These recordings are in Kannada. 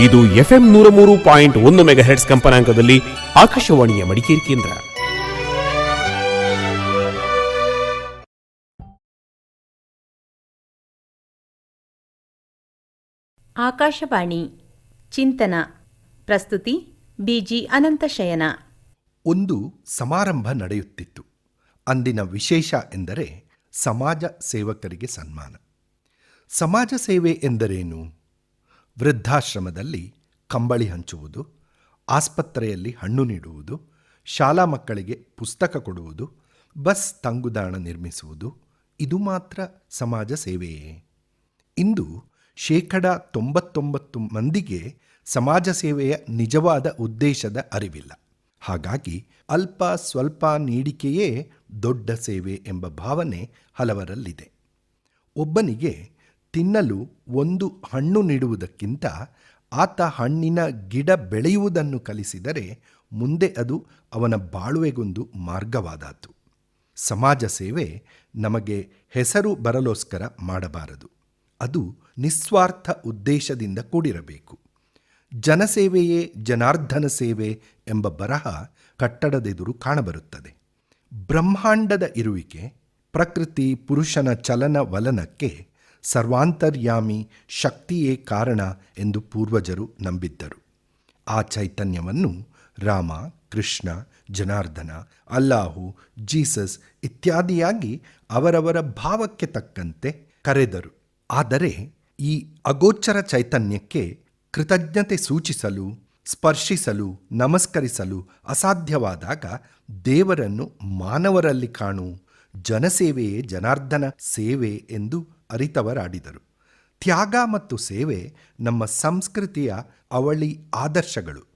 ಇದು ಎಫ್ಎಂ ನೂರ ಮೂರು ಪಾಯಿಂಟ್ ಒಂದು ಮೆಗಾಹೆಟ್ಸ್ ಕಂಪನಾಂಕದಲ್ಲಿ ಆಕಾಶವಾಣಿಯ ಮಡಿಕೇರಿ ಕೇಂದ್ರ. ಆಕಾಶವಾಣಿ ಚಿಂತನ ಪ್ರಸ್ತುತಿ ಬಿಜಿ ಅನಂತಶಯನ ಒಂದು ಸಮಾರಂಭ ನಡೆಯುತ್ತಿತ್ತು. ಅಂದಿನ ವಿಶೇಷ ಎಂದರೆ ಸಮಾಜ ಸೇವಕರಿಗೆ ಸನ್ಮಾನ. ಸಮಾಜ ಸೇವೆ ಎಂದರೇನು? ವೃದ್ಧಾಶ್ರಮದಲ್ಲಿ ಕಂಬಳಿ ಹಂಚುವುದು, ಆಸ್ಪತ್ರೆಯಲ್ಲಿ ಹಣ್ಣು ನೀಡುವುದು, ಶಾಲಾ ಮಕ್ಕಳಿಗೆ ಪುಸ್ತಕ ಕೊಡುವುದು, ಬಸ್ ತಂಗುದಾಣ ನಿರ್ಮಿಸುವುದು, ಇದು ಮಾತ್ರ ಸಮಾಜ ಸೇವೆಯೇ. ಇಂದು ಶೇಕಡ ತೊಂಬತ್ತೊಂಬತ್ತು ಮಂದಿಗೆ ಸಮಾಜ ಸೇವೆಯ ನಿಜವಾದ ಉದ್ದೇಶದ ಅರಿವಿಲ್ಲ. ಹಾಗಾಗಿ ಅಲ್ಪ ಸ್ವಲ್ಪ ನೀಡಿಕೆಯೇ ದೊಡ್ಡ ಸೇವೆ ಎಂಬ ಭಾವನೆ ಹಲವರಲ್ಲಿದೆ. ಒಬ್ಬನಿಗೆ ತಿನ್ನಲು ಒಂದು ಹಣ್ಣು ನೀಡುವುದಕ್ಕಿಂತ ಆತ ಹಣ್ಣಿನ ಗಿಡ ಬೆಳೆಯುವುದನ್ನು ಕಲಿಸಿದರೆ ಮುಂದೆ ಅದು ಅವನ ಬಾಳುವೆಗೊಂದು ಮಾರ್ಗವಾದಾತು. ಸಮಾಜ ಸೇವೆ ನಮಗೆ ಹೆಸರು ಬರಲೋಸ್ಕರ ಮಾಡಬಾರದು. ಅದು ನಿಸ್ವಾರ್ಥ ಉದ್ದೇಶದಿಂದ ಕೂಡಿರಬೇಕು. ಜನಸೇವೆಯೇ ಜನಾರ್ಧನ ಸೇವೆ ಎಂಬ ಬರಹ ಕಟ್ಟಡದೆದುರು ಕಾಣಬರುತ್ತದೆ. ಬ್ರಹ್ಮಾಂಡದ ಇರುವಿಕೆ ಪ್ರಕೃತಿ ಪುರುಷನ ಚಲನ ವಲನಕ್ಕೆ ಸರ್ವಾಂತರ್ಯಾಮಿ ಶಕ್ತಿಯೇ ಕಾರಣ ಎಂದು ಪೂರ್ವಜರು ನಂಬಿದ್ದರು. ಆ ಚೈತನ್ಯವನ್ನು ರಾಮ, ಕೃಷ್ಣ, ಜನಾರ್ದನ, ಅಲ್ಲಾಹು, ಜೀಸಸ್ ಇತ್ಯಾದಿಯಾಗಿ ಅವರವರ ಭಾವಕ್ಕೆ ತಕ್ಕಂತೆ ಕರೆದರು. ಆದರೆ ಈ ಅಗೋಚರ ಚೈತನ್ಯಕ್ಕೆ ಕೃತಜ್ಞತೆ ಸೂಚಿಸಲು, ಸ್ಪರ್ಶಿಸಲು, ನಮಸ್ಕರಿಸಲು ಅಸಾಧ್ಯವಾದಾಗ ದೇವರನ್ನು ಮಾನವರಲ್ಲಿ ಕಾಣು, ಜನಸೇವೆಯೇ ಜನಾರ್ದನ ಸೇವೆ ಎಂದು ಅರಿತವರಾಡಿದರು ತ್ಯಾಗ ಮತ್ತು ಸೇವೆ ನಮ್ಮ ಸಂಸ್ಕೃತಿಯ ಅವಳಿ ಆದರ್ಶಗಳು.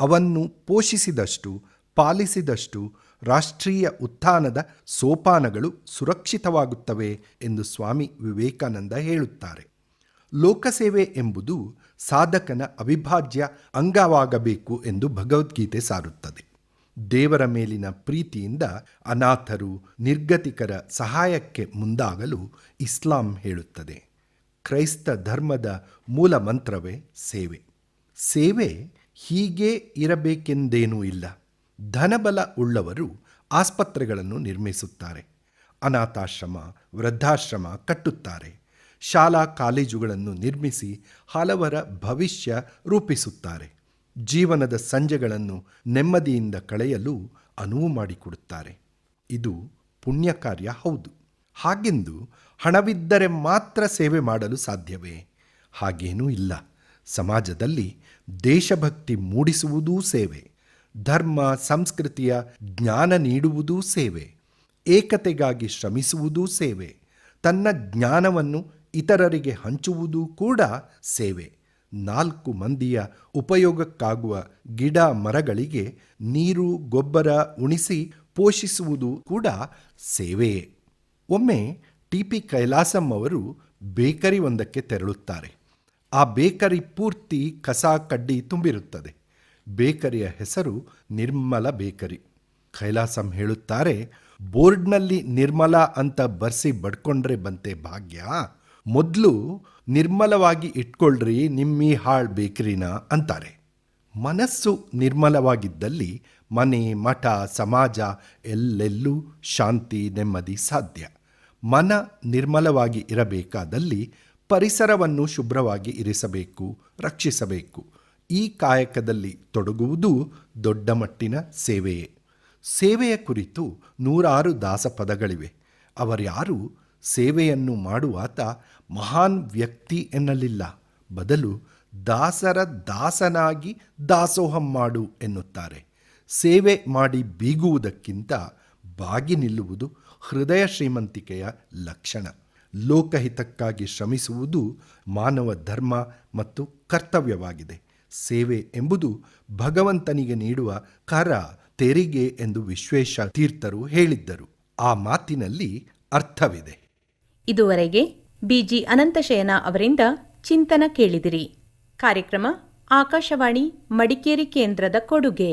ಅವನ್ನು ಪೋಷಿಸಿದಷ್ಟು, ಪಾಲಿಸಿದಷ್ಟು ರಾಷ್ಟ್ರೀಯ ಉತ್ಥಾನದ ಸೋಪಾನಗಳು ಸುರಕ್ಷಿತವಾಗುತ್ತವೆ ಎಂದು ಸ್ವಾಮಿ ವಿವೇಕಾನಂದ ಹೇಳುತ್ತಾರೆ. ಲೋಕಸೇವೆ ಎಂಬುದು ಸಾಧಕನ ಅವಿಭಾಜ್ಯ ಅಂಗವಾಗಬೇಕು ಎಂದು ಭಗವದ್ಗೀತೆ ಸಾರುತ್ತದೆ. ದೇವರ ಮೇಲಿನ ಪ್ರೀತಿಯಿಂದ ಅನಾಥರು ನಿರ್ಗತಿಕರ ಸಹಾಯಕ್ಕೆ ಮುಂದಾಗಲು ಇಸ್ಲಾಂ ಹೇಳುತ್ತದೆ. ಕ್ರೈಸ್ತ ಧರ್ಮದ ಮೂಲ ಮಂತ್ರವೇ ಸೇವೆ. ಸೇವೆ ಹೀಗೆ ಇರಬೇಕೆಂದೇನೂ ಇಲ್ಲ. ಧನಬಲ ಉಳ್ಳವರು ಆಸ್ಪತ್ರೆಗಳನ್ನು ನಿರ್ಮಿಸುತ್ತಾರೆ. ಅನಾಥಾಶ್ರಮ, ವೃದ್ಧಾಶ್ರಮ ಕಟ್ಟುತ್ತಾರೆ. ಶಾಲಾ ಕಾಲೇಜುಗಳನ್ನು ನಿರ್ಮಿಸಿ ಹಲವರ ಭವಿಷ್ಯ ರೂಪಿಸುತ್ತಾರೆ. ಜೀವನದ ಸಂಜೆಗಳನ್ನು ನೆಮ್ಮದಿಯಿಂದ ಕಳೆಯಲು ಅನುವು ಮಾಡಿಕೊಡುತ್ತಾರೆ. ಇದು ಪುಣ್ಯ ಕಾರ್ಯ ಹೌದು. ಹಾಗೆಂದು ಹಣವಿದ್ದರೆ ಮಾತ್ರ ಸೇವೆ ಮಾಡಲು ಸಾಧ್ಯವೇ? ಹಾಗೇನೂ ಇಲ್ಲ. ಸಮಾಜದಲ್ಲಿ ದೇಶಭಕ್ತಿ ಮೂಡಿಸುವುದೂ ಸೇವೆ. ಧರ್ಮ, ಸಂಸ್ಕೃತಿಯ ಜ್ಞಾನ ನೀಡುವುದೂ ಸೇವೆ. ಏಕತೆಗಾಗಿ ಶ್ರಮಿಸುವುದೂ ಸೇವೆ. ತನ್ನ ಜ್ಞಾನವನ್ನು ಇತರರಿಗೆ ಹಂಚುವುದೂ ಕೂಡ ಸೇವೆ. ನಾಲ್ಕು ಮಂದಿಯ ಉಪಯೋಗಕ್ಕಾಗುವ ಗಿಡ ಮರಗಳಿಗೆ ನೀರು, ಗೊಬ್ಬರ ಉಣಿಸಿ ಪೋಷಿಸುವುದು ಕೂಡ ಸೇವೆಯೇ ಒಮ್ಮೆ ಟಿ. ಪಿ. ಕೈಲಾಸಂ ಅವರು ಬೇಕರಿ ಒಂದಕ್ಕೆ ತೆರಳುತ್ತಾರೆ. ಆ ಬೇಕರಿ ಪೂರ್ತಿ ಕಸ ಕಡ್ಡಿ ತುಂಬಿರುತ್ತದೆ. ಬೇಕರಿಯ ಹೆಸರು ನಿರ್ಮಲ ಬೇಕರಿ. ಕೈಲಾಸಂ ಹೇಳುತ್ತಾರೆ, ಬೋರ್ಡ್ನಲ್ಲಿ ನಿರ್ಮಲ ಅಂತ ಬರ್ಸಿ ಬಡ್ಕೊಂಡ್ರೆ ಬಂತೆ ಭಾಗ್ಯ. ಮೊದಲು ನಿರ್ಮಲವಾಗಿ ಇಟ್ಕೊಳ್ರಿ, ನಿಮ್ಮಿ ಹಾಳ್ ಬೇಕ್ರಿನ ಅಂತಾರೆ. ಮನಸ್ಸು ನಿರ್ಮಲವಾಗಿದ್ದಲ್ಲಿ ಮನೆ, ಮಠ, ಸಮಾಜ ಎಲ್ಲೆಲ್ಲೂ ಶಾಂತಿ, ನೆಮ್ಮದಿ ಸಾಧ್ಯ. ಮನ ನಿರ್ಮಲವಾಗಿ ಇರಬೇಕಾದಲ್ಲಿ ಪರಿಸರವನ್ನು ಶುಭ್ರವಾಗಿ ಇರಿಸಬೇಕು, ರಕ್ಷಿಸಬೇಕು. ಈ ಕಾಯಕದಲ್ಲಿ ತೊಡಗುವುದು ದೊಡ್ಡ ಮಟ್ಟಿನ ಸೇವೆಯೇ. ಸೇವೆಯ ಕುರಿತು ನೂರಾರು ದಾಸಪದಗಳಿವೆ. ಅವರ್ಯಾರು ಸೇವೆಯನ್ನು ಮಾಡುವಾತ ಮಹಾನ್ ವ್ಯಕ್ತಿ ಎನ್ನಲಿಲ್ಲ. ಬದಲು ದಾಸರ ದಾಸನಾಗಿ ದಾಸೋಹ ಮಾಡು ಎನ್ನುತ್ತಾರೆ. ಸೇವೆ ಮಾಡಿ ಬೀಗುವುದಕ್ಕಿಂತ ಬಾಗಿ ನಿಲ್ಲುವುದು ಹೃದಯ ಶ್ರೀಮಂತಿಕೆಯ ಲಕ್ಷಣ. ಲೋಕಹಿತಕ್ಕಾಗಿ ಶ್ರಮಿಸುವುದು ಮಾನವ ಧರ್ಮ ಮತ್ತು ಕರ್ತವ್ಯವಾಗಿದೆ. ಸೇವೆ ಎಂಬುದು ಭಗವಂತನಿಗೆ ನೀಡುವ ಕರ, ತೆರಿಗೆ ಎಂದು ವಿಶ್ವೇಶ ತೀರ್ಥರು ಹೇಳಿದ್ದರು. ಆ ಮಾತಿನಲ್ಲಿ ಅರ್ಥವಿದೆ. ಇದುವರೆಗೆ ಬಿಜಿ ಅನಂತಶಯನ ಅವರಿಂದ ಚಿಂತನ ಕೇಳಿದಿರಿ. ಕಾರ್ಯಕ್ರಮ ಆಕಾಶವಾಣಿ ಮಡಿಕೇರಿ ಕೇಂದ್ರದ ಕೊಡುಗೆ.